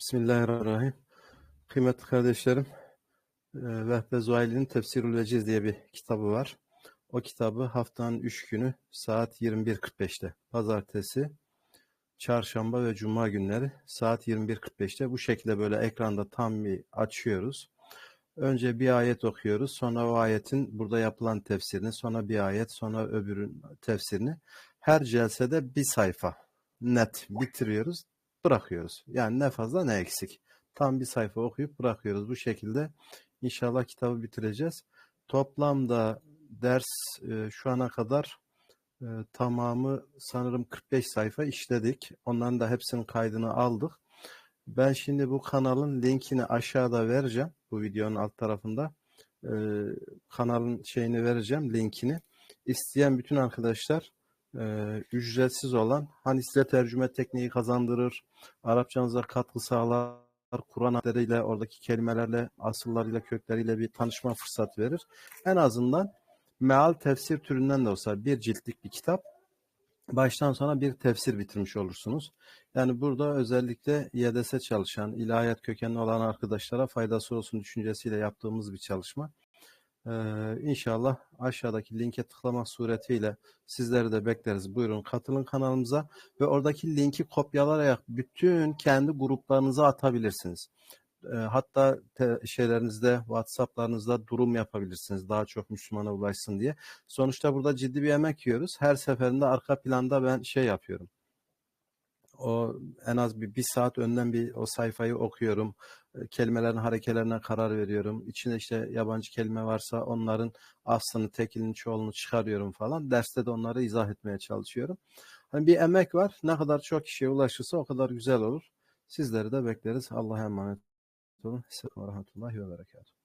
Bismillahirrahmanirrahim. Kıymetli kardeşlerim, e, Vehbe Zuhayli'nin Tefsirül Veciz diye bir kitabı var. O kitabı haftanın 3 günü saat 21.45'te, pazartesi, çarşamba ve cuma günleri saat 21.45'te bu şekilde böyle ekranda tam bir açıyoruz. Önce bir ayet okuyoruz, sonra o ayetin burada yapılan tefsirini, sonra bir ayet, sonra öbürün tefsirini. Her celsede bir sayfa net bitiriyoruz, bırakıyoruz. Yani ne fazla ne eksik. Tam bir sayfa okuyup bırakıyoruz. Bu şekilde inşallah kitabı bitireceğiz. Toplamda ders e, şu ana kadar e, tamamı sanırım 45 sayfa işledik. Onların da hepsinin kaydını aldık. Ben şimdi bu kanalın linkini aşağıda vereceğim. Bu videonun alt tarafında. E, kanalın şeyini vereceğim, linkini. İsteyen bütün arkadaşlar e, ücretsiz olan hani size tercüme tekniği kazandırır, Arapçanıza katkı sağlar, Kur'an harfleriyle, oradaki kelimelerle, asıllarıyla, kökleriyle bir tanışma fırsatı verir. En azından meal tefsir türünden de olsa bir ciltlik bir kitap baştan sona bir tefsir bitirmiş olursunuz. Yani burada özellikle YDS çalışan, ilahiyat kökenli olan arkadaşlara faydası olsun düşüncesiyle yaptığımız bir çalışma. Ee, inşallah aşağıdaki linke tıklamak suretiyle sizleri de bekleriz. Buyurun katılın kanalımıza ve oradaki linki kopyalayarak bütün kendi gruplarınıza atabilirsiniz. Ee, hatta şeylerinizde, WhatsApp'larınızda durum yapabilirsiniz. Daha çok Müslümana ulaşsın diye. Sonuçta burada ciddi bir emek yiyoruz. Her seferinde arka planda ben şey yapıyorum. O en az bir, bir saat önden bir o sayfayı okuyorum. E, Kelimelerin harekelerine karar veriyorum. İçinde işte yabancı kelime varsa onların aslını, tekilini, çoğulunu çıkarıyorum falan. Derste de onları izah etmeye çalışıyorum. Hani bir emek var. Ne kadar çok kişiye ulaşırsa o kadar güzel olur. Sizleri de bekleriz. Allah'a emanet olun. Selamun Aleyküm ve ve Berekatuhu.